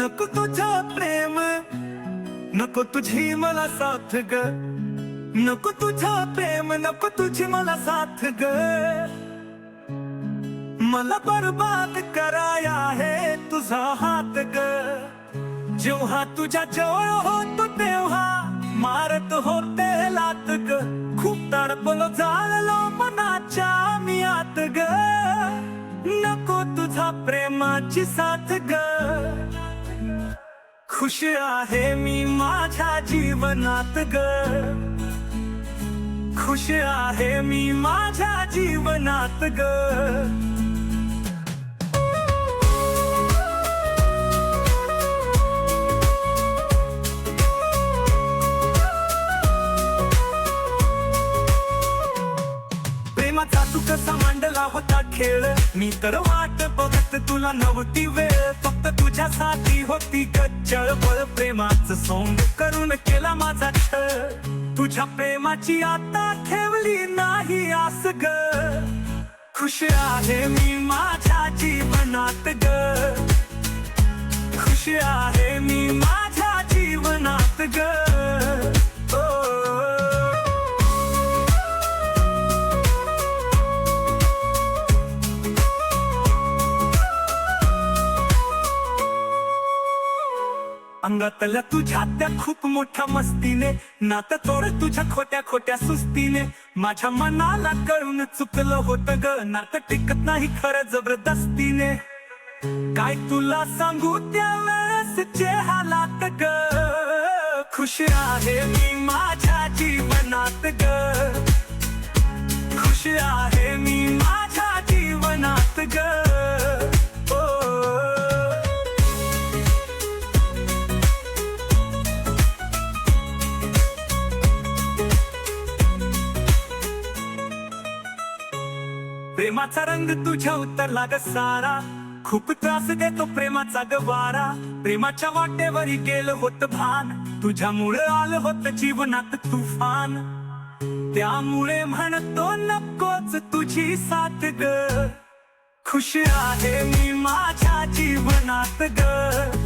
नको तुझा प्रेम नको तुझी मला साथ ग. नको तुझा प्रेम नको तुझी मला साथ ग. मला बर्बाद कराया आहे तुझा हात ग. जेव्हा तुझ्या जवळ होतो तेव्हा मारत होते लात ग. खूप तडपलो झालो मनाच्या मी आत ग. नको तुझा प्रेमाची साथ ग. खुश आहे मी माझ्या जीवनात ग. खुश आहे मी माझ्या जीवनात ग. प्रेमाचा तू कसा मांडला होता खेळ. मी तर वाट बघत तुला नव्हती वेळ. फक्त तुझ्यासाठी होती गच्चळ. बळ प्रेमाचं सोंग करून केला माझा छळ. तुझ्या प्रेमाची आता ठेवली नाही आस ग. खुश आहे मी माझ्या जीवनात ग. अंगातल्या तुझ्या त्या खूप मोठ्या मस्तीने नातं तोड तुझ्या खोट्या खोट्या सुस्तीने. माझ्या मनाला कळून चुकलं होतं ग नातं टिकत नाही खरं जबरदस्तीने. काय तुला सांगू त्या वेळेस हालात ग? खुश आहे मी माझ्या जीवनात ग. प्रेमाचा रंग तुझ्या उतरला ग सारा. खूप त्रास देतो प्रेमाचा गवारा. प्रेमाच्या वाटेवरी गेलं होत भान. तुझ्यामुळे आलं होत जीवनात तुफान. त्यामुळे म्हणतो नकोच तुझी साथ ग. खुश आहे मी माझ्या जीवनात ग.